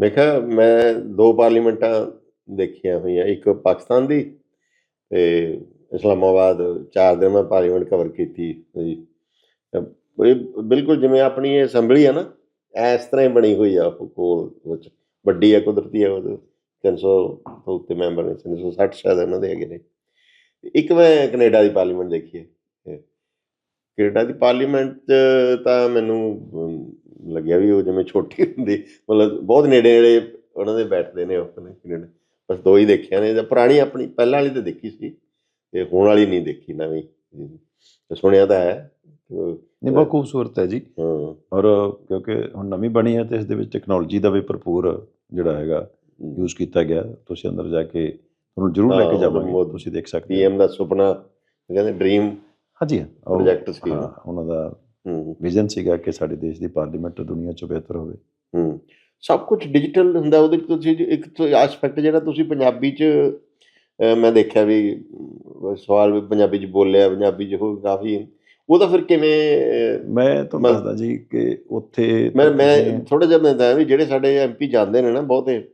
ਮੈਂ ਕਿਹਾ, ਮੈਂ ਦੋ ਪਾਰਲੀਮੈਂਟਾਂ ਦੇਖੀਆਂ ਹੋਈਆਂ, ਇੱਕ ਪਾਕਿਸਤਾਨ ਦੀ ਤੇ ਇਸਲਾਮਾਬਾਦ ਚਾਰ ਦਿਨ ਮੈਂ ਪਾਰਲੀਮੈਂਟ ਕਵਰ ਕੀਤੀ ਜੀ ਇਹ ਬਿਲਕੁਲ ਜਿਵੇਂ ਆਪਣੀ ਇਹ ਅਸੈਂਬਲੀ ਆ ਨਾ, ਇਸ ਤਰ੍ਹਾਂ ਹੀ ਬਣੀ ਹੋਈ ਆ ਉਹ ਕੋਲ ਵਿੱਚ। ਵੱਡੀ ਹੈ ਕੁਦਰਤੀ ਹੈ ਉਹ 300 ਤੋਂ ਉੱਤੇ ਮੈਂਬਰ ਨੇ 360 ਸ਼ਾਇਦ ਉਹਨਾਂ ਦੇ ਹੈਗੇ ਨੇ। ਇੱਕ ਮੈਂ ਕੈਨੇਡਾ ਦੀ ਪਾਰਲੀਮੈਂਟ ਦੇਖੀ ਹੈ। ਤੇ ਕੈਨੇਡਾ ਦੀ ਪਾਰਲੀਮੈਂਟ 'ਚ ਤਾਂ ਮੈਨੂੰ ਲੱਗਿਆ ਵੀ ਉਹ ਜਿਵੇਂ ਛੋਟੀ ਹੁੰਦੀ ਮਤਲਬ ਬਹੁਤ ਨੇੜੇ ਨੇੜੇ ਉਹਨਾਂ ਦੇ ਬੈਠਦੇ ਨੇ ਉਹ ਨੇ ਕੈਨੇਡਾ ਬਸ ਦੋ ਹੀ ਦੇਖਿਆ ਨੇ ਜਾਂ ਪੁਰਾਣੀ ਆਪਣੀ ਪਹਿਲਾਂ ਵਾਲੀ ਤਾਂ ਦੇਖੀ ਸੀ ਤੇ ਹੁਣ ਵਾਲੀ ਨਹੀਂ ਦੇਖੀ ਨਵੀਂ। ਤੇ ਸੁਣਿਆ ਤਾਂ ਹੈ। ਨਹੀਂ ਬਹੁਤ ਖੂਬਸੂਰਤ ਹੈ ਜੀ। ਹਾਂ। ਔਰ ਕਿਉਂਕਿ ਹੁਣ ਨਵੀਂ ਬਣੀ ਹੈ ਤੇ ਇਸ ਦੇ ਵਿੱਚ ਟੈਕਨੋਲੋਜੀ ਦਾ ਵੀ ਭਰਪੂਰ ਜਿਹੜਾ ਹੈਗਾ ਯੂਜ਼ ਕੀਤਾ ਗਿਆ। ਤੁਸੀਂ ਅੰਦਰ ਜਾ ਕੇ ਤੁਹਾਨੂੰ ਜ਼ਰੂਰ ਲੈ ਕੇ ਜਾਵਾਂਗੇ ਤੁਸੀਂ ਦੇਖ ਸਕਦੇ ਹੋ। ਪੀਐਮ ਦਾ ਸੁਪਨਾ ਕਹਿੰਦੇ ਡ੍ਰੀਮ ਹਾਂਜੀ। ਪ੍ਰੋਜੈਕਟ ਸੀ ਹਾਂ ਉਹਨਾਂ ਦਾ ਹੂੰ। ਵਿਜ਼ਨ ਸੀਗਾ ਕਿ ਸਾਡੇ ਦੇਸ਼ ਦੀ ਪਾਰਲੀਮੈਂਟ ਦੁਨੀਆ 'ਚ ਬਿਹਤਰ ਹੋਵੇ। ਹੂੰ। ਸਭ ਕੁਝ ਡਿਜੀਟਲ ਹੁੰਦਾ ਉਹਦੇ ਤੁਸੀਂ ਇੱਕ ਐਸਪੈਕਟ ਜਿਹੜਾ ਤੁਸੀਂ ਪੰਜਾਬੀ ਚ ਮੈਂ ਦੇਖਿਆ ਵੀ ਸਵਾਲ ਵੀ ਪੰਜਾਬੀ ਚ ਬੋਲਿਆ ਪੰਜਾਬੀ ਚ ਹੋ। ਕਾਫੀ ਉਹਦਾ ਫਿਰ ਕਿਵੇਂ ਮੈਂ ਤੁਹਾਨੂੰ ਦੱਸਦਾ ਜੀ ਕਿ ਉੱਥੇ ਮੈਂ ਮੈਂ ਥੋੜਾ ਜਿਹਾ ਮੈਂ ਦੱਸਿਆ ਵੀ ਜਿਹੜੇ ਸਾਡੇ ਐਮਪੀ ਜਾਂਦੇ ਨੇ ਨਾ ਬਹੁਤੇ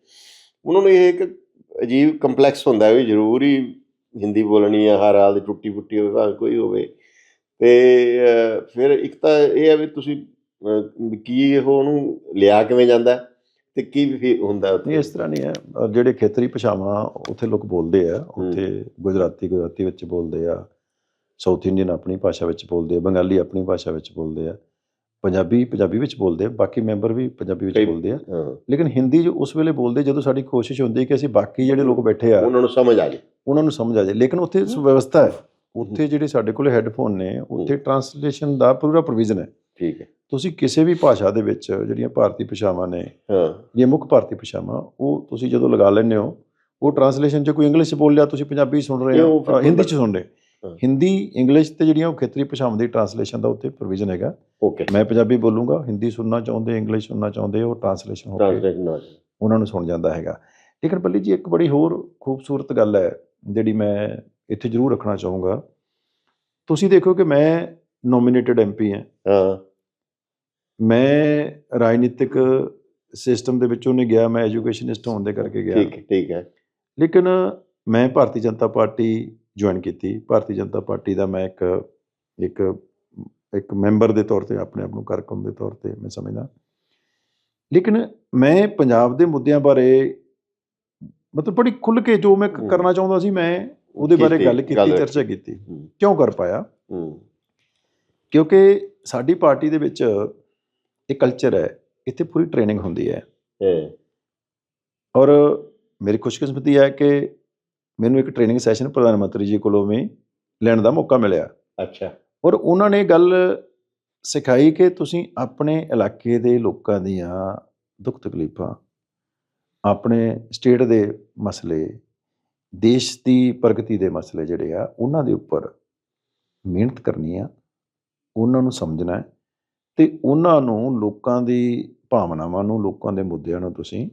ਉਹਨਾਂ ਨੂੰ ਇਹ ਇੱਕ ਅਜੀਬ ਕੰਪਲੈਕਸ ਹੁੰਦਾ ਵੀ ਜ਼ਰੂਰ ਹਿੰਦੀ ਬੋਲਣੀ ਹੈ ਹਰ ਹਾਲ ਦੀ ਟੁੱਟੀ ਫੁੱਟੀ ਹੋਵੇ ਭਾਵੇਂ ਕੋਈ ਹੋਵੇ। ਤੇ ਫਿਰ ਇੱਕ ਤਾਂ ਇਹ ਹੈ ਵੀ ਤੁਸੀਂ ਕੀ ਇਹ ਉਹਨੂੰ ਲਿਆ ਕਿਵੇਂ ਜਾਂਦਾ ਤੇ ਕੀ ਵੀ ਹੁੰਦਾ ਉੱਥੇ? ਇਸ ਤਰ੍ਹਾਂ ਨਹੀਂ ਹੈ। ਜਿਹੜੇ ਖੇਤਰੀ ਭਾਸ਼ਾਵਾਂ ਉੱਥੇ ਲੋਕ ਬੋਲਦੇ ਆ ਉੱਥੇ ਗੁਜਰਾਤੀ ਗੁਜਰਾਤੀ ਵਿੱਚ ਬੋਲਦੇ ਆ ਸਾਊਥ ਇੰਡੀਅਨ ਆਪਣੀ ਭਾਸ਼ਾ ਵਿੱਚ ਬੋਲਦੇ ਆ ਬੰਗਾਲੀ ਆਪਣੀ ਭਾਸ਼ਾ ਵਿੱਚ ਬੋਲਦੇ ਆ ਪੰਜਾਬੀ ਪੰਜਾਬੀ ਵਿੱਚ ਬੋਲਦੇ ਆ ਬਾਕੀ ਮੈਂਬਰ ਵੀ ਪੰਜਾਬੀ ਵਿੱਚ ਬੋਲਦੇ ਆ। ਲੇਕਿਨ ਹਿੰਦੀ ਜੋ ਉਸ ਵੇਲੇ ਬੋਲਦੇ ਜਦੋਂ ਸਾਡੀ ਕੋਸ਼ਿਸ਼ ਹੁੰਦੀ ਹੈ ਕਿ ਅਸੀਂ ਬਾਕੀ ਜਿਹੜੇ ਲੋਕ ਬੈਠੇ ਆ ਉਹਨਾਂ ਨੂੰ ਸਮਝ ਆ ਜੇ ਉਹਨਾਂ ਨੂੰ ਸਮਝ ਆ ਜਾਏ। ਲੇਕਿਨ ਉੱਥੇ ਵਿਵਸਥਾ ਹੈ। ਉੱਥੇ ਜਿਹੜੇ ਸਾਡੇ ਕੋਲ ਹੈੱਡਫੋਨ ਨੇ ਉੱਥੇ ਟਰਾਂਸਲੇਸ਼ਨ ਦਾ ਪੂਰਾ ਪ੍ਰੋਵੀਜ਼ਨ ਹੈ। ਠੀਕ ਹੈ। ਤੁਸੀਂ ਕਿਸੇ ਵੀ ਭਾਸ਼ਾ ਦੇ ਵਿੱਚ ਜਿਹੜੀਆਂ ਭਾਰਤੀ ਭਾਸ਼ਾਵਾਂ ਨੇ ਹਾਂ। ਜਿਹੜੀਆਂ ਮੁੱਖ ਭਾਰਤੀ ਭਾਸ਼ਾਵਾਂ ਉਹ ਤੁਸੀਂ ਜਦੋਂ ਲਗਾ ਲੈਂਦੇ ਹੋ ਉਹ ਟਰਾਂਸਲੇਸ਼ਨ 'ਚ ਕੋਈ ਇੰਗਲਿਸ਼ ਬੋਲ ਲਿਆ ਤੁਸੀਂ ਪੰਜਾਬੀ ਸੁਣ ਰਹੇ ਹੋ ਹਿੰਦੀ 'ਚ ਸੁਣ ਰਹੇ। ਹਿੰਦੀ ਇੰਗਲਿਸ਼ ਤੇ ਜਿਹੜੀਆਂ ਉਹ ਖੇਤਰੀ ਭਾਸ਼ਾਵਾਂ ਦੀ ਟਰਾਂਸਲੇਸ਼ਨ ਦਾ ਉੱਥੇ ਪ੍ਰੋਵੀਜ਼ਨ ਹੈਗਾ। ਓਕੇ ਮੈਂ ਪੰਜਾਬੀ ਬੋਲੂੰਗਾ ਹਿੰਦੀ ਸੁਣਨਾ ਚਾਹੁੰਦੇ ਇੰਗਲਿਸ਼ ਸੁਣਨਾ ਚਾਹੁੰਦੇ ਉਹ ਟਰਾਂਸਲੇਸ਼ਨ ਹੋ ਕੇ ਉਹਨਾਂ ਨੂੰ ਸੁਣ ਜਾਂਦਾ ਹੈਗਾ। ਲੇਕਿਨ ਪੱਲੀ ਜੀ ਇੱਕ ਬੜੀ ਹੋਰ ਖੂਬਸੂਰਤ ਗੱਲ ਹੈ ਜਿਹੜੀ ਮੈਂ ਇੱਥੇ ਜ਼ਰੂਰ ਰੱਖਣਾ ਚਾਹੂੰਗਾ। ਤੁਸੀਂ ਦੇਖੋ ਕਿ ਮੈਂ ਨੋਮੀਨੇਟਡ ਐਮਪੀ ਹਾਂ। ਹਾਂ। ਮੈਂ ਰਾਜਨੀਤਿਕ ਸਿਸਟਮ ਦੇ ਵਿੱਚੋਂ ਨਹੀਂ ਗਿਆ ਮੈਂ ਐਜੂਕੇਸ਼ਨਿਸਟ ਹੋਣ ਦੇ ਕਰਕੇ ਗਿਆ। ਠੀਕ ਠੀਕ ਹੈ। ਲੇਕਿਨ ਮੈਂ ਭਾਰਤੀ ਜਨਤਾ ਪਾਰਟੀ ਜੁਆਇਨ ਕੀਤੀ। ਭਾਰਤੀ ਜਨਤਾ ਪਾਰਟੀ ਦਾ ਮੈਂ ਇੱਕ ਇੱਕ ਇੱਕ ਮੈਂਬਰ ਦੇ ਤੌਰ ਤੇ ਆਪਣੇ ਆਪ ਨੂੰ ਕਾਰਕੁਨ ਦੇ ਤੌਰ ਤੇ ਮੈਂ ਸਮਝਦਾ। ਲੇਕਿਨ ਮੈਂ ਪੰਜਾਬ ਦੇ ਮੁੱਦਿਆਂ ਬਾਰੇ ਮਤਲਬ ਬੜੀ ਖੁੱਲ੍ਹ ਕੇ ਜੋ ਮੈਂ। ਕਰਨਾ ਚਾਹੁੰਦਾ ਸੀ ਮੈਂ ਉਹਦੇ ਬਾਰੇ ਗੱਲ ਕੀਤੀ ਚਰਚਾ ਕੀਤੀ। ਕਿਉਂ ਕਰ ਪਾਇਆ? ਕਿਉਂਕਿ ਸਾਡੀ ਪਾਰਟੀ ਦੇ ਵਿੱਚ ਇਹ ਕਲਚਰ ਹੈ ਇੱਥੇ ਪੂਰੀ ਟ੍ਰੇਨਿੰਗ ਹੁੰਦੀ ਹੈ। ਔਰ ਮੇਰੀ ਖੁਸ਼ਕਿਸਮਤੀ ਹੈ ਕਿ ਮੈਨੂੰ ਇੱਕ ਟ੍ਰੇਨਿੰਗ ਸੈਸ਼ਨ ਪ੍ਰਧਾਨ ਮੰਤਰੀ ਜੀ ਕੋਲੋਂ ਵੀ ਲੈਣ ਦਾ ਮੌਕਾ ਮਿਲਿਆ। ਅੱਛਾ। ਔਰ ਉਹਨਾਂ ਨੇ ਗੱਲ ਸਿਖਾਈ ਕਿ ਤੁਸੀਂ ਆਪਣੇ ਇਲਾਕੇ ਦੇ ਲੋਕਾਂ ਦੀਆਂ ਦੁੱਖ ਤਕਲੀਫਾਂ ਆਪਣੇ ਸਟੇਟ ਦੇ ਮਸਲੇ ਦੇਸ਼ ਦੀ ਪ੍ਰਗਤੀ ਦੇ ਮਸਲੇ ਜਿਹੜੇ ਆ ਉਹਨਾਂ ਦੇ ਉੱਪਰ ਮਿਹਨਤ ਕਰਨੀ ਆ ਉਹਨਾਂ ਨੂੰ ਸਮਝਣਾ ਹੈ ਤੇ ਉਹਨਾਂ ਨੂੰ ਲੋਕਾਂ ਦੀ ਭਾਵਨਾਵਾਂ ਨੂੰ ਲੋਕਾਂ ਦੇ ਮੁੱਦਿਆਂ ਨੂੰ ਤੁਸੀਂ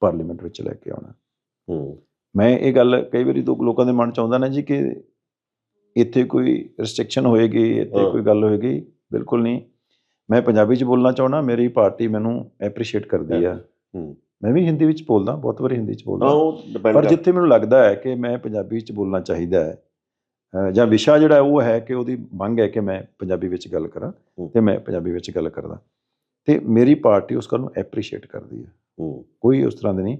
ਪਾਰਲੀਮੈਂਟ ਵਿੱਚ ਲੈ ਕੇ ਆਉਣਾ। ਹੂੰ। ਮੈਂ ਇਹ ਗੱਲ ਕਈ ਵਾਰੀ ਲੋਕ ਲੋਕਾਂ ਦੇ ਮਨ ਚ ਆਉਂਦਾ ਨਾ ਜੀ ਕਿ ਇੱਥੇ ਕੋਈ ਰਿਸਟ੍ਰਿਕਸ਼ਨ ਹੋਏਗੀ ਇੱਥੇ। ਕੋਈ ਗੱਲ ਹੋਏਗੀ ਬਿਲਕੁਲ ਨਹੀਂ। ਮੈਂ ਪੰਜਾਬੀ ਚ ਬੋਲਣਾ ਚਾਹੁੰਦਾ ਮੇਰੀ ਪਾਰਟੀ ਮੈਨੂੰ ਐਪਰੀਸ਼ੀਏਟ ਕਰਦੀ ਆ। ਹੂੰ। ਮੈਂ ਵੀ ਹਿੰਦੀ ਵਿੱਚ ਬੋਲਦਾ ਬਹੁਤ ਵਾਰੀ ਹਿੰਦੀ ਚ ਹਾਂ ਬੋਲਦਾ ਪਰ ਜਿੱਥੇ ਮੈਨੂੰ ਲੱਗਦਾ ਹੈ ਕਿ ਮੈਂ ਪੰਜਾਬੀ ਚ ਬੋਲਣਾ ਚਾਹੀਦਾ ਹੈ ਜਾਂ ਵਿਸ਼ਾ ਜਿਹੜਾ ਉਹ ਹੈ ਕਿ ਉਹਦੀ ਮੰਗ ਹੈ ਕਿ ਮੈਂ ਪੰਜਾਬੀ ਵਿੱਚ ਗੱਲ ਕਰਾਂ। ਤੇ ਮੈਂ ਪੰਜਾਬੀ ਵਿੱਚ ਗੱਲ ਕਰਦਾ। ਤੇ ਮੇਰੀ ਪਾਰਟੀ ਉਸ ਨੂੰ ਐਪਰੀਸ਼ੀਏਟ ਕਰਦੀ ਹੂੰ। ਕੋਈ ਉਸ ਤਰ੍ਹਾਂ ਦੇ ਨਹੀਂ।